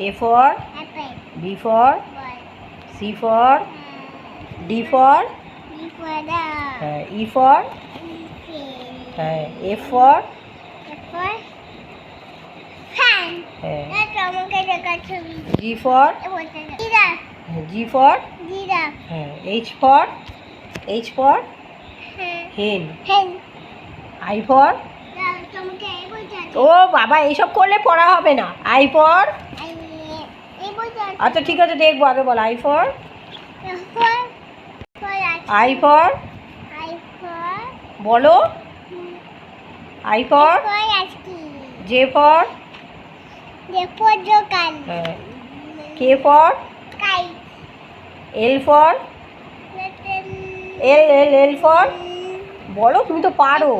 A for apple, B for ball, C for uh, D for E for the হ্যাঁ, E for হ্যাঁ, F for F for fan. হ্যাঁ, ছবি G for G for giraffe, হ্যাঁ, H for H for হ্যাঁ, hen hen। I for। ও বাবা এইসব করলে পড়া হবে না বলতে আছে। আচ্ছা ঠিক আছে, দেখব, আগে বল, আই ফর? I for? বলো। I for? J for? হ্যাঁ। K for? L for? L L L for? বলো, তুমি তো পারো।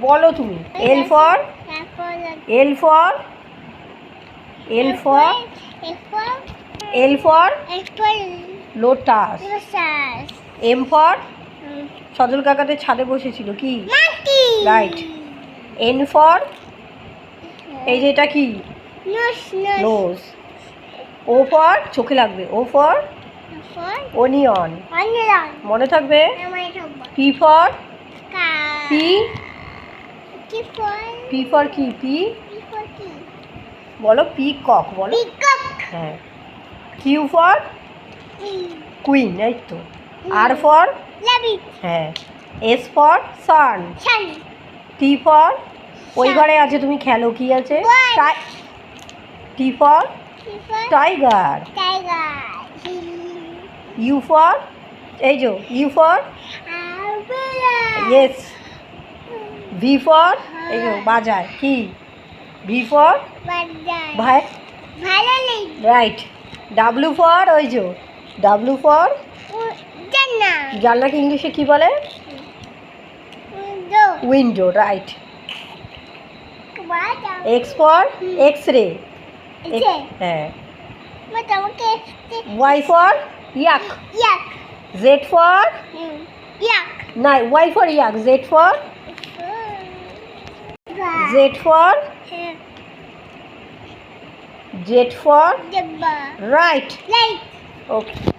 বলো তুমি। L for? L for? L for L for F for L for F lotus Lotus. M for Sajal কাকাতে ছাদে বসেছিল কি. Right. N for এই যে এটা কি Nose, nose. Nose O for চোখে লাগবে O for for onion onion. মনে থাকবে P for P for P for কি পি? বলো পি কক বলো হ্যাঁ। Q for. কুইন এই তো। আর ফর হ্যাঁ। S for sun T for ওই ঘরে আছে তুমি খেলো কি আছে? T for tiger U for এই যে U for. Yes V for এই যে বাজায় কি? ভি ফর ভাই রাইট ডাব্লু ফর ওই যে ডাব্লু ফর জানলাকে ইংলিশে কি বলে? Window right X for X ray হ্যাঁ। ওয়াই ফর ইয়াক ইয়াক জেড ফর ইয়াক না Y for yak Z for Z for Z for Jabba right light okay